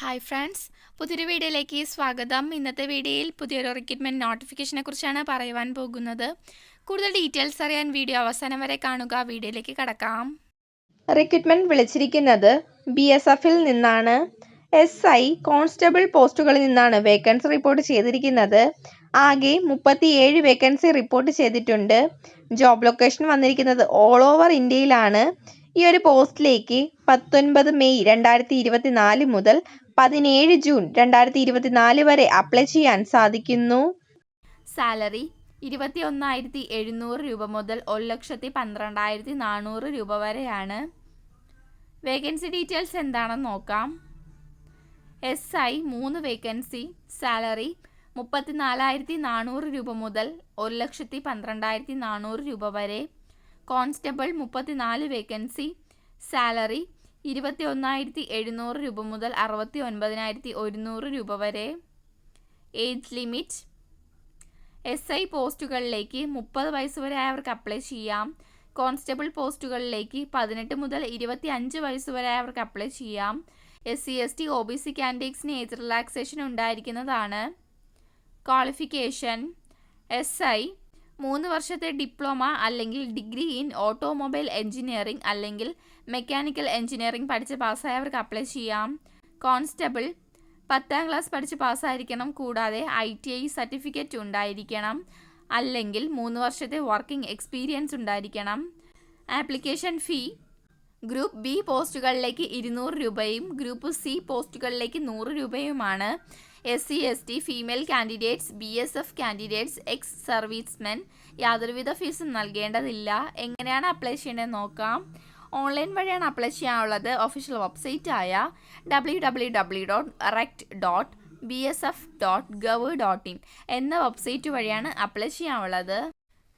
Hi friends പുതിയൊരു വീഡിയോയിലേക്ക് സ്വാഗതം. ഇന്നത്തെ വീഡിയോയിൽ പുതിയൊരു റിക്രൂട്ട്മെന്റ് നോട്ടിഫിക്കേഷനെ കുറിച്ചാണ് പറയുവാൻ പോകുന്നത്. കൂടുതൽ ഡീറ്റെയിൽസ് അറിയാൻ വീഡിയോ അവസാനം വരെ കാണുക. വീഡിയോയിലേക്ക് കടക്കാം. റിക്രൂട്ട്മെന്റ് വിളിച്ചിരിക്കുന്നത് ബി എസ് എഫിൽ നിന്നാണ്. എസ് ഐ കോൺസ്റ്റബിൾ പോസ്റ്റുകളിൽ നിന്നാണ് വേക്കൻസി റിപ്പോർട്ട് ചെയ്തിരിക്കുന്നത്. ആകെ മുപ്പത്തിയേഴ് വേക്കൻസി റിപ്പോർട്ട് ചെയ്തിട്ടുണ്ട്. ജോബ് ലൊക്കേഷൻ വന്നിരിക്കുന്നത് ഓൾ ഓവർ ഇന്ത്യയിലാണ് ഈ ഒരു പോസ്റ്റിലേക്ക് പത്തൊൻപത് മെയ് രണ്ടായിരത്തി ഇരുപത്തി നാല് മുതൽ പതിനേഴ് ജൂൺ രണ്ടായിരത്തി ഇരുപത്തി നാല് വരെ അപ്ലൈ ചെയ്യാൻ സാധിക്കുന്നു. സാലറി ഇരുപത്തി ഒന്നായിരത്തി എഴുന്നൂറ് രൂപ മുതൽ ഒരു ലക്ഷത്തി പന്ത്രണ്ടായിരത്തി നാനൂറ് രൂപ വരെയാണ്. വേക്കൻസി ഡീറ്റെയിൽസ് എന്താണെന്ന് നോക്കാം. എസ് ഐ മൂന്ന് വേക്കൻസി സാലറി മുപ്പത്തിനാലായിരത്തി നാനൂറ് രൂപ മുതൽ ഒരു ലക്ഷത്തി പന്ത്രണ്ടായിരത്തി നാനൂറ് രൂപ വരെ. കോൺസ്റ്റബിൾ മുപ്പത്തിനാല് വേക്കൻസി സാലറി ഇരുപത്തി ഒന്നായിരത്തി എഴുന്നൂറ് രൂപ മുതൽ അറുപത്തി ഒൻപതിനായിരത്തി ഒരുന്നൂറ് രൂപ വരെ. Age limit. എസ് ഐ പോസ്റ്റുകളിലേക്ക് മുപ്പത് വയസ്സ് വരെ ആയവർക്ക് അപ്ലൈ ചെയ്യാം. കോൺസ്റ്റബിൾ പോസ്റ്റുകളിലേക്ക് പതിനെട്ട് മുതൽ ഇരുപത്തി അഞ്ച് വയസ്സ് വരെ ആയവർക്ക് അപ്ലൈ ചെയ്യാം. S C S T O B C കാൻഡിഡേറ്റ്സിന് age relaxation ഉണ്ടായിരിക്കുന്നതാണ്. ക്വാളിഫിക്കേഷൻ. എസ് ഐ മൂന്ന് വർഷത്തെ ഡിപ്ലോമ അല്ലെങ്കിൽ ഡിഗ്രി ഇൻ ഓട്ടോമൊബൈൽ എഞ്ചിനീയറിംഗ് അല്ലെങ്കിൽ മെക്കാനിക്കൽ എഞ്ചിനീയറിംഗ് പഠിച്ച് പാസ്സായവർക്ക് അപ്ലൈ ചെയ്യാം. കോൺസ്റ്റബിൾ പത്താം ക്ലാസ് പഠിച്ച് പാസ്സായിരിക്കണം. കൂടാതെ ഐ ടി ഐ സർട്ടിഫിക്കറ്റ് ഉണ്ടായിരിക്കണം. അല്ലെങ്കിൽ മൂന്ന് വർഷത്തെ വർക്കിംഗ് എക്സ്പീരിയൻസ് ഉണ്ടായിരിക്കണം. ആപ്ലിക്കേഷൻ ഫീ ഗ്രൂപ്പ് ബി പോസ്റ്റുകളിലേക്ക് ഇരുന്നൂറ് രൂപയും ഗ്രൂപ്പ് സി പോസ്റ്റുകളിലേക്ക് നൂറ് രൂപയുമാണ് S C S T female candidates B S F candidates ex servicemen. യാതൊരുവിധ ഫീസും നൽകേണ്ടതില്ല. എങ്ങനെയാണ് അപ്ലൈ ചെയ്യേണ്ടത് നോക്കാം. ഓൺലൈൻ വഴിയാണ് അപ്ലൈ ചെയ്യാനുള്ളത്. ഒഫീഷ്യൽ വെബ്സൈറ്റ് ആയ W W W dot rect dot B S F dot gov dot in എന്ന വെബ്സൈറ്റ് വഴിയാണ് അപ്ലൈ ചെയ്യാനുള്ളത്.